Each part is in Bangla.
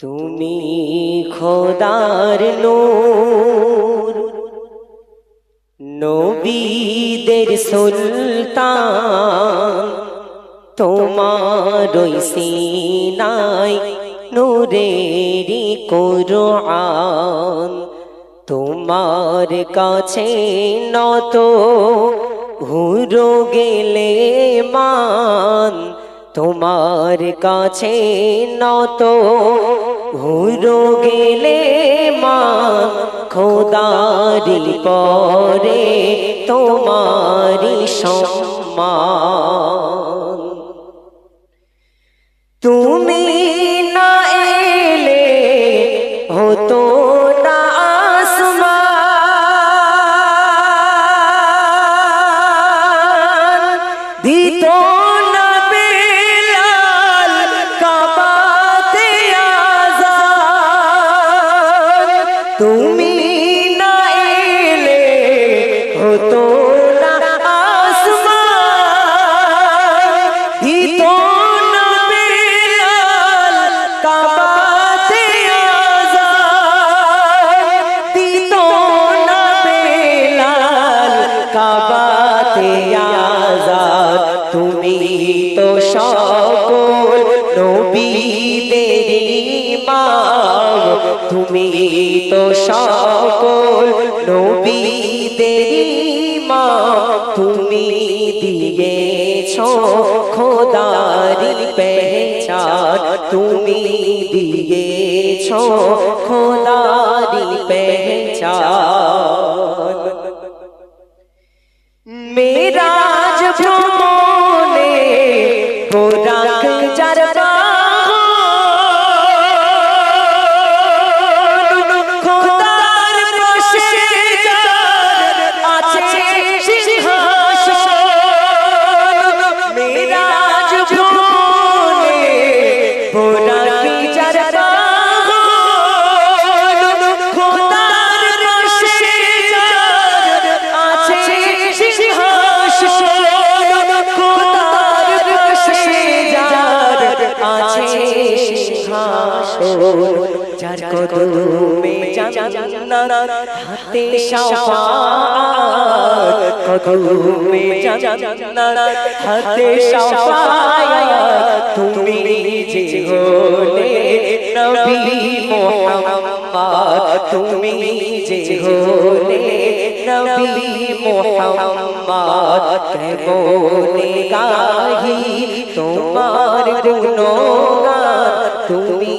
তুমি খোদার নূর, নবীদের সুলতান, তোমার ওই সিনাই নূরেরি কোরআন, তোমার কাছে নত হুরো গেলে মান, তোমার কাছে নত হুরো গেলে মা খোদারি পরে তোমারি সম্মান। তুমি তুমি তো সকল নবীদের ইমাম। তুমি দিয়েছ খোদারি পেহচান। তুমি দিয়েছ খোদারি পেহচান। যার কদমে জান্নাত, হাতে শাফাত কদমে জান্নাত, হাতে শাফাত তুমি যে হলে নবী মোহাম্মদ। তুমি যে হলে নবী মোহাম্মদ। কেমনে গাহি তোমার গুণগান। তুমি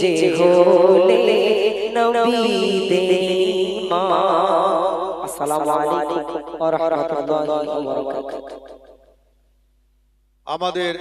যে হলে নবী দেমা আসসালামু আলাইকুম ওয়া রাহমাতুল্লাহি ওয়া বারাকাতুহু। আমাদের